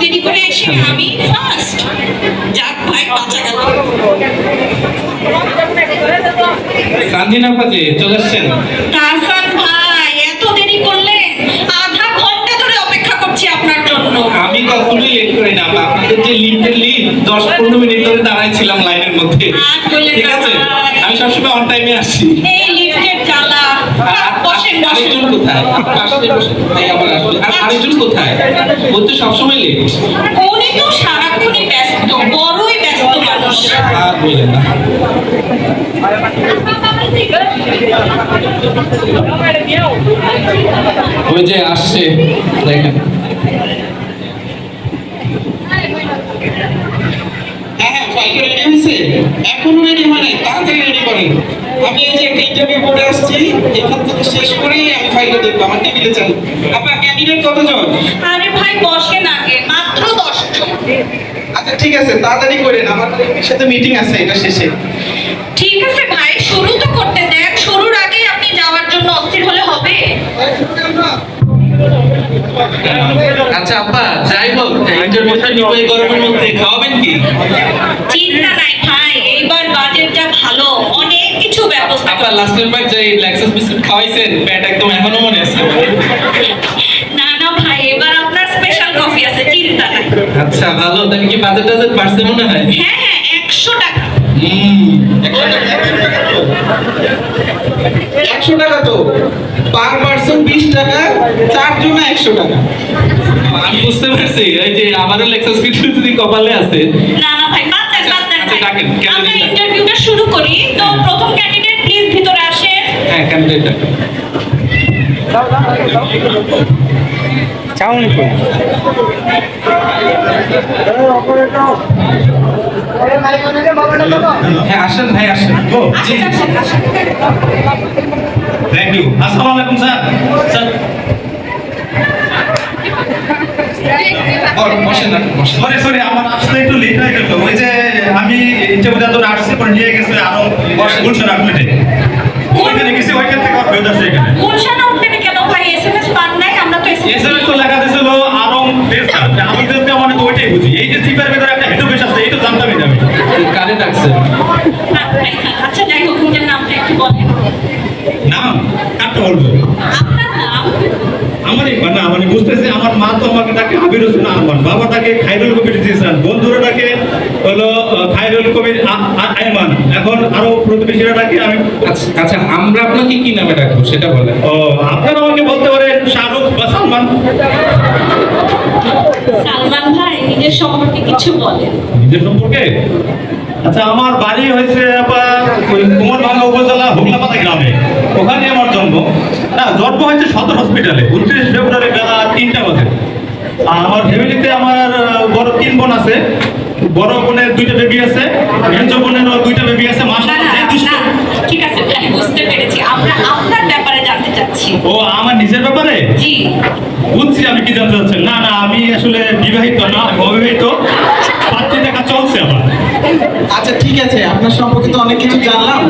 দেরি করে এসে আমি ফার্স্ট যাক ভাই বাঁচা গেল। সানজিনা পাজি চলে এসছেন তাহসান ভাই এত দেরি করলেন আধা ঘণ্টা ধরে অপেক্ষা করছি আপনার জন্য। আমি কখনোই লেট করি না আপনাদের যে লিফটের লিফট দশ পনেরো মিনিট ধরে দাঁড়াইছিলাম লাইনের মধ্যে। ঠিক আছে? আমি সবসময় অন টাইমে আসি এই লিফটের জ্বালা। আরেকজন কোথায়? পাশে বসে ভাই আবার আসবে আর আরেকজন কোথায়? ও তো সবসময় লেট। উনি তো সারাক্ষণই ব্যস্ত বড়ই ব্যস্ত মানুষ। আর বললেন না। ওই যে আসছে দেখেন। হ্যাঁ হ্যাঁ ফাইলটা রেডি হয়েছে? এখনও রেডি হয় নাই তাড়াতাড়ি রেডি করেন। আমি এই যে একটা ইন্টারভিউ বোর্ডে আসছি এখান থেকে শেষ করেই আমি ফাইলটা দেখব আমার টেবিলে চাই। আপনার ক্যান্ডিডেট কতজন? আরে ভাই বসেন আগে মাত্র দশজন। আচ্ছা ঠিক আছে তাড়াতাড়ি করেন আমার এর সাথে মিটিং আছে এটা শেষে। ঠিক আছে ভাই শুরু তো করতে দেন শুরুর আগে আপনি যাওয়ার জন্য অস্থির হলে হবে। আচ্ছা আপা যাই হোক ইন্টারভিউটা নিব এই গরমের মধ্যে খাওয়াবেন কি? চিন্তা ব্যবস্থা আপা লাস্ট টাইম বার যে ল্যাক্সাস বিস্কুট খাওয়াইছেন প্যাট একদম এখনও মনে আছে না না ভাই এবার আপনার স্পেশাল কফি আছে চিন্তা নাই। আচ্ছা ভালো তাহলে কি বাজেট টাজেট বাড়ছে মনে হয়? হ্যাঁ হ্যাঁ একশো টাকা। হুম একশো টাকা। তো। পার পার্সন বিশ টাকা চার জন্য একশো টাকা। আমি বুঝতে পারছি এই যে আমারও লেক্সাস কিছু যদি কপালে আছে। না না ভাই বাদ দেন বাদ দেন আচ্ছা, ডাকেন, আমরা ইন্টারভিউটা শুরু করি। তো প্রথম ক্যান্ডিডেট প্লিজ ভিতরে আসেন হ্যাঁ ক্যান্ডিডেট চাউনি কই হ্যাঁ আসেন ভাই আসেন। ও জি থ্যাংক ইউ আসসালামু আলাইকুম স্যার। স্যার বল, বসেন আপনি, বসেন সরি সরি আমার আসতে একটু লেট হয়ে গেল ওই যে আমি ইন্টারভিউ আসছি পরে নিয়ে গেছে আরও বর্ষা গুলশান আপলেটে বুঝতেছি আমার মা তো আমাকে ডাকে আবির হোসেন আহমান বাবা তাকে খাইরুল কবির দিয়েছেন বন্ধুরা ডাকে হলো খাইরুল কবির আইমান এখন আরও প্রতিবেশীরা ডাকে আমি আচ্ছা আচ্ছা আমরা আপনাকে কি নামে ডাকবো সেটা বলেন। ও আপনারা আমাকে বলতে পারেন শাহরুখ বা সালমান। সালমান ভাই নিজের সম্পর্কে কিছু বলেন। নিজের সম্পর্কে? আচ্ছা আমার বাড়ি হয়েছে ওই উপজেলা হুগলাপাতা গ্রামে। ওখানে জন্ম হয়েছে সদর হসপিটালে উনত্রিশ ফেব্রুয়ারি বেলা তিনটা বাজে। আর আমার ফ্যামিলিতে আমার বড় তিন বোন আছে। বড় বোনের দুইটা বেবি আছে মেজ বোনেরও দুইটা বেবি আছে মাসা ঠিক আছে বুঝতে পেরেছি। আমরা আপনার ব্যাপারে জানতে চাচ্ছি। ও আমার নিজের ব্যাপারে? জি। বুঝছি আমি কি জানতে চাচ্ছেন। না না আমি আসলে বিবাহিত না আমি অবিবাহিত। আচ্ছা ঠিক আছে আপনার সম্পর্কে তো অনেক কিছু জানলাম।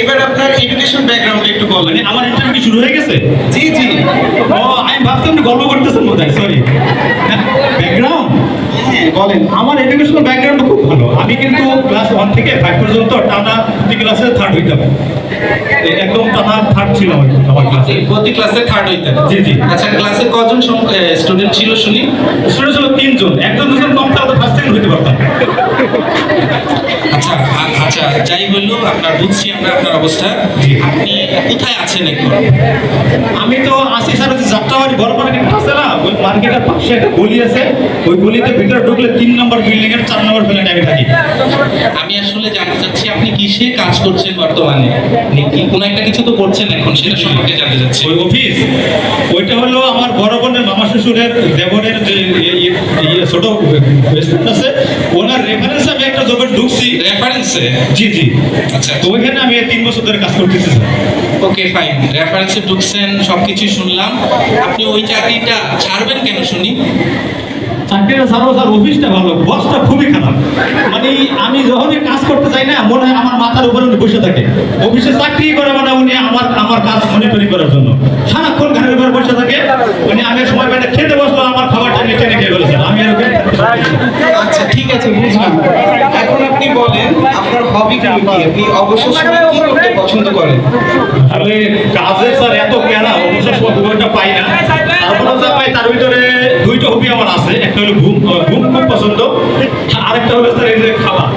এবার আপনার এডুকেশন ব্যাকগ্রাউন্ড একটু বলেন। মানে আমার ইন্টারভিউ কি শুরু হয়ে গেছে? জি জি। ও আমি ভাবতাম গল্প করতেছেন বোধ হয় সরি বলেন আমার এডুকেশনাল ব্যাকগ্রাউন্ড খুব ভালো। আমি কিন্তু ক্লাস ওয়ান থেকে ফাইভ পর্যন্ত টানা প্রতি ক্লাসে থার্ড হইতাম হবে একদম টানা থার্ড ছিল আমার ক্লাসে প্রতি ক্লাসে থার্ড হইতাম জি, জি। আচ্ছা ক্লাসে কজন স্টুডেন্ট ছিল শুনি? স্টুডেন্ট ছিল তিনজন। একজন দুজন কম তাহলে ফার্স্ট সেকেন্ড হইতে পারতাম। যাই হইল আপনার বুঝছি আমরা আপনার অবস্থা। আপনি কোথায় আছেন এখন? আমি তো আসি স্যার হচ্ছে যাত্রাবাড়ি বড় মার্কেট আছে না ওই মার্কেটের পাশে একটা গলি আছে ওই গলিতে ভিতরে ঢুকলে তিন নম্বর বিল্ডিং এর চার নম্বর ফ্ল্যাটে আমি থাকি। আমি আসলে জানতে চাচ্ছি আপনি কিসে কাজ করছেন বর্তমানে? কি কোনো একটা কিছু তো করছেন এখন সেটা সম্পর্কে জানতে চাচ্ছি। ওই অফিস ওইটা হলো আমার বড় বোনের মামা শ্বশুরের দেবরের যে ইয়ে- ইয়ে- ইয়ে ছোট আছে ওনার রেফারেন্স আমি একটা জবে ঢুকছি। রেফারেন্সে জি জি। আচ্ছা। তো ওইখানে আমি তিন বছর ধরে কাজ করতেছি ওকে ফাইন। রেফারেন্সে ঢুকছেন সবকিছুই শুনলাম। আপনি ওই চাকরিটা ছাড়বেন কেন শুনি? চাকরিটা ছাড়াও স্যার অফিসটা ভালো। বসটা খুবই খারাপ। মানে আমি যখনই কাজ করতে চাই না মনে হয় আমার মাথার উপরে উনি বসে থাকে। অফিসে চাকরি করে মানে উনি আমার আমার কাজ মনিটরি করার জন্য। সারাক্ষণ ঘরের উপরে বসে থাকে। উনি আমি সময় পেলে খেতে বসল আমার খাবারটা নিচে রেখে ফেলেছেন আমি এরকম আপনি অবসর সময় কি করতে পছন্দ করেন? আমি কাজে স্যার এত কেনা অবসর সময় খুব একটা পাই না। তারপরে যা পাই তার ভিতরে দুইটা হবি আমার আছে। একটা হলো ঘুম ঘুম খুব পছন্দ। আরেকটা হলো স্যার এই যে খাবার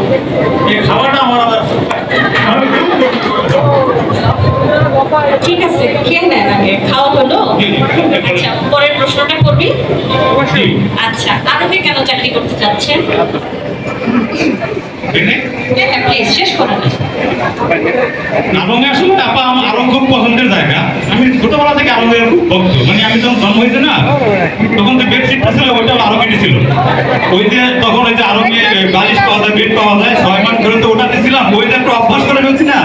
এই খাবারটা আমার আবার আমি ঠিক আছে খেয়ে নেন আগে। খাওয়া হলো? আচ্ছা পরের প্রশ্নটা করবি? আচ্ছা আরবে কেন চাকরি করতে চাচ্ছেন? আরঙ্গে আসলে আপা আমার আরং খুব পছন্দের জায়গা। আমি ছোটবেলা থেকে আরঙ্গের খুব ভক্ত। মানে আমি যখন জন্ম হয়েছে না তখন যে বেডশিটটা ছিল ওইটা আরঙ্গেরই ছিল ওই যে তখন ওই যে আরঙ্গে বালিশ পাওয়া যায় বেড পাওয়া যায় ছয় মাস ধরে তো ওটাতে ছিলাম। ওই যে একটু অভ্যাস করে ফেলছি না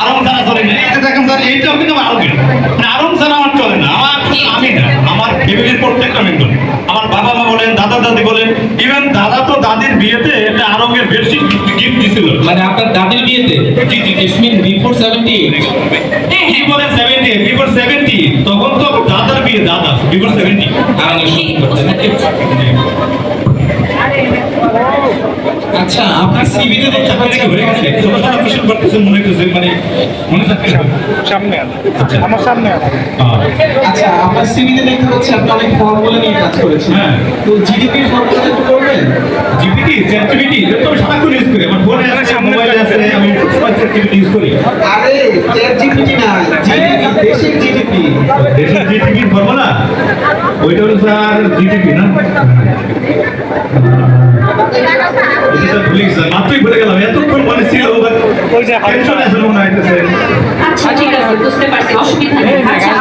আরং ছাড়া চলে না। যে দেখেন স্যার এইটাও কিন্তু আরঙ্গের মানে আরং ছাড়া আমার চলে না। আমার আমি না আমার ফ্যামিলির প্রত্যেকটা মেম্বার আমার দাদা দাদি বলেন ইভেন দাদা তো দাদির বিয়েতে একটা আরঙ্গের বেশি গিফট দিছিল। মানে আপনার দাদির বিয়েতে? জি, জি। ইটস মিন বিফোর সেভেন্টি হ্যাঁ কি হ্যাঁ বলেন সেভেন্টি বিফোর সেভেন্টি তখন তো দাদার বিয়ে দাদা বিফোর সেভেন্টি ঠিক বুঝতে পেরেছি আচ্ছা আপনার সিভিতে দেখতে পাচ্ছি হয়ে গেছে। ছোট কিশোর করতেছে মনে করছে মানে মনে থাকতে সামনে আছে আমার সামনে আছে আচ্ছা আপনার সিভিতে দেখতে পাচ্ছি আপনি অনেক ফর্মুলা নিয়ে কাজ করেছেন। হ্যাঁ। তো জিডিপি ফর্মুলা একটু করবেন জিপিটি চ্যাটজিপিটি তো আমি করে ইউজ করে। আমার ফোনে আছে মোবাইলে আছে। আমি চ্যাটজিপিটি ইউজ করি? আরে চ্যাট জিপিটি না জিডিপি দেশের জিডিপি দেশের জিটিপির ফর্মুলা ওইটা হলো স্যার জিডিপি না? মাত্রই ভুলে গেলাম। এতক্ষণ মনে ছিল ওই টেনশন আসলে মনে হইতেছে। আচ্ছা ঠিক আছে বুঝতে পারছি। অসুবিধা নেই। আচ্ছা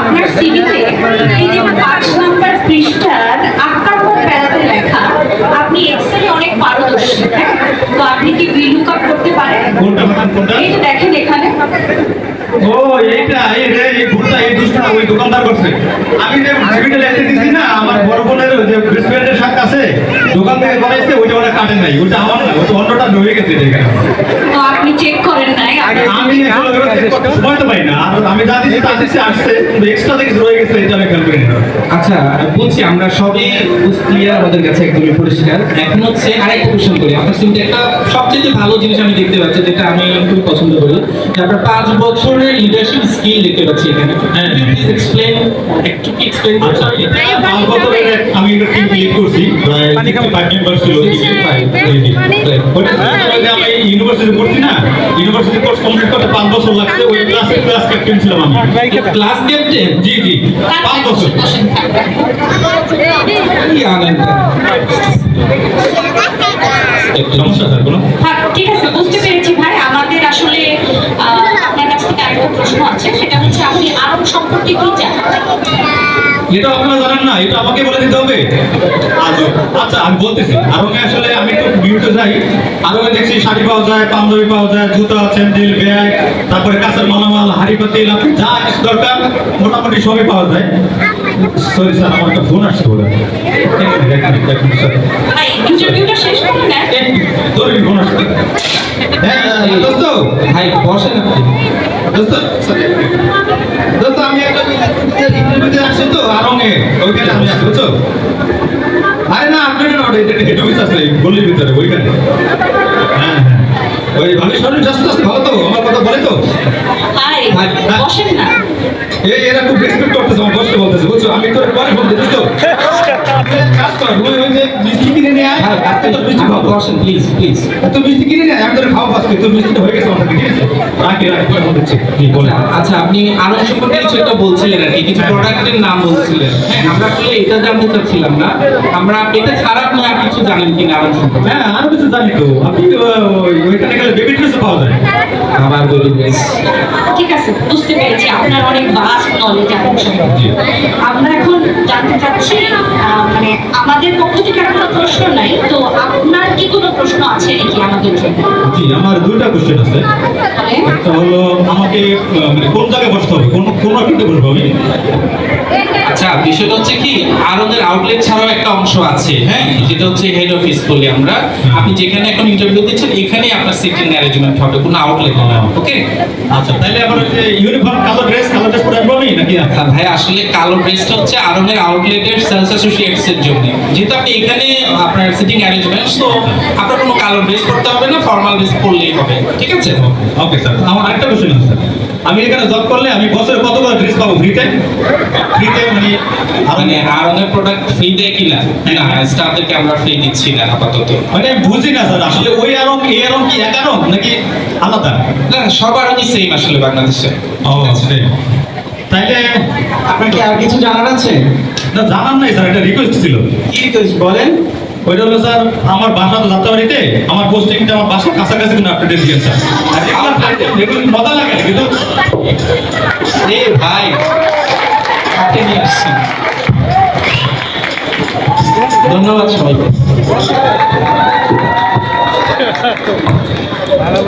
এই যে দেখেন এখানে। ও এইটা এই রে এই ভুলটা এই দুষ্টা ওই দোকানদার করছে। আমি যে জিবিটা এসে দিছি না আমার বড় বোনের যে থেকে বানাইছে ওইটা ওরা কাটে নাই ওইটা আমার না ওটা অন্যটা রয়ে গেছে এটা আপনি চেক করেন নাই আমি সময় তো পাই না আমি যা দিচ্ছি তা দিচ্ছি আসছে কিন্তু এক্সট্রা থেকে রয়ে গেছে এটা আমি খেয়াল করি না আচ্ছা বলছি আমরা সবই ক্লিয়ার আমাদের কাছে একদমই পরিষ্কার। এখন হচ্ছে আরেকটা কোশ্চেন করি। আপনার সিভিতে একটা সবচেয়ে ভালো জিনিস আমি দেখতে পাচ্ছি যেটা আমি খুব পছন্দ করি। যে আপনার পাঁচ বছরের লিডারশিপ স্কিল দেখতে পাচ্ছি এখানে। হ্যাঁ। প্লিজ এক্সপ্লেন একটু কি এক্সপ্লেন আচ্ছা এক- আমি একটা টিম লিড করছি প্রায় ইউনিভার্সিটি পড়ছি না ইউনিভার্সিটি কোর্স কমপ্লিট করতে পাঁচ বছর লাগছে ওই ক্লাসে ক্লাস ক্যাপ্টেন ছিলাম আমি। ক্লাস ক্যাপ্টেন জি জি। পাঁচ বছর। কি আনন্দ। সমস্যা স্যার কোনো হ্যাঁ ঠিক আছে বুঝতে পেরেছি ভাই। আমাদের আসলে আপনার কাছ থেকে আরেকটা প্রশ্ন আছে। সেটা হচ্ছে আপনি আরব সম্পর্কে কি জানেন? এটা আপনারা জানেন না এটা আমাকে বলে দিতে হবে। আচ্ছা আমি বলতেছি আরঙে আসলে আমি তো বিউতে যাই। আরঙে দেখছি শাড়ি পাওয়া যায় পাঞ্জাবি পাওয়া যায় জুতা স্যান্ডেল ব্যাগ তারপরে কাঁচের মালামাল হাড়ি পাতিল আপনি যা কিছু দরকার মোটামুটি সবই পাওয়া যায়। সরি স্যার আমার একটা ফোন আসছে আসছে। হ্যাঁ দোস্ত। ভাই বসেন আপনি। দোস্ত দোস্ত আমি একটা তো রারঙে ওইখানে আমি আসছি বুঝছ? আরে না আপনি না ওটা এটা হেড অফিস আছে গলির ভিতরে ওইখানে। হ্যাঁ হ্যাঁ। ওই ভাবি শরীর জাস্ট আছে ভালো তো? আমার কথা বলে তো? ভাই বসেন না। এই এরা খুব রেসপেক্ট করতেছে আমার বসতে বলতেছে বুঝছ? আমি তোর পরে ফোন দিচ্ছি তো কাজ কর ওই ওই যে মিষ্টি কিনে নিয়ে আয়। ভাই, আজকে আপনি তো মিষ্টি খাব বসেন প্লিজ প্লিজ তো মিষ্টি কিনে নিয়ে আমি তোর খাওয়া পাচ্ছি তো মিষ্টিটা হয়ে গেছে আমার ঠিক আছে? রাখি রাখি পরে ফোন কি বলে আচ্ছা আপনি আরও সম্পর্কে কিছু একটা বলছিলেন আর কি কিছু প্রোডাক্টের নাম বলছিলেন। হ্যাঁ আমরা আসলে এটা জানতে চাচ্ছিলাম না। আমরা এটা ছাড়া আপনি আর কিছু জানেন কিনা আরও সম্পর্কে হ্যাঁ আরও কিছু জানি তো। আপনি ওইখানে গেলে বেবি ড্রেসও পাওয়া যায়। আবার বলি বেশ ঠিক আছে বুঝতে পেরেছি আপনার অনেক ভাস্ট নলেজ আরব আমরা এখন জানতে চাচ্ছি মানে আমাদের পক্ষ থেকে আর কোনো প্রশ্ন নাই তো আপনার কি কোনো প্রশ্ন আছে নাকি আমাদের জন্য? জি আমার দুইটা কোশ্চেন আছে। একটা হলো আমাকে মানে কোন জায়গায় বসতে হবে? কোন কোন বসবো আমি? আচ্ছা বিষয়টা হচ্ছে কি আউটলেট ছাড়াও একটা অংশ আছে হ্যাঁ? যেটা হচ্ছে হেড অফিস বলি আমরা। আপনি যেখানে এখন ইন্টারভিউ দিচ্ছেন এখানেই আপনার সিটিং অ্যারেঞ্জমেন্ট হবে কোনো আউটলেট না ওকে আচ্ছা তাহলে আবার ইউনিফর্ম কালো ড্রেস কালো ড্রেস পরে আসব আমি নাকি আহ, ভাই আসলে কালো ড্রেসটা হচ্ছে আরনের আউটলেটের সেলস অ্যাসোসিয়েটস এর জন্য। যেহেতু আপনি এখানে আপনার সিটিং অ্যারেঞ্জমেন্ট তো আপনার কোনো কালো ড্রেস পরতে হবে না ফর্মাল ড্রেস পরলেই হবে। ঠিক আছে? ওকে স্যার আমার আরেকটা কোশ্চেন আছে আমি এখানে জব করলে আমি বছরে কতগুলো ড্রেস পাবো? ফ্রিতে ফ্রিতে মানে মানে আরনের প্রোডাক্ট ফ্রি দেয় কিনা না? স্টাফদেরকে আমরা ফ্রি দিচ্ছি না আপাতত। মানে বুঝি না স্যার আসলে ওই আরং এই আরং কি এক আরং নাকি আলাদা? না সব আরনই সেম আসলে বাংলাদেশে। ও তাইলে আপনার কি আর কিছু জানার আছে? না জানার নাই স্যার একটা রিকোয়েস্ট ছিল। কি রিকোয়েস্ট বলেন। ওইটা হলো স্যার আমার বাসা তো যাত্রাবাড়িতে আমার পোস্টিংটা আমার বাসার কাছাকাছি কোনো আপডেট দিয়েন স্যার। আর এগুলো এগুলো মজা লাগে কিন্তু এ ভাই নিয়ে আসছি। ধন্যবাদ সবাইকে। ভালো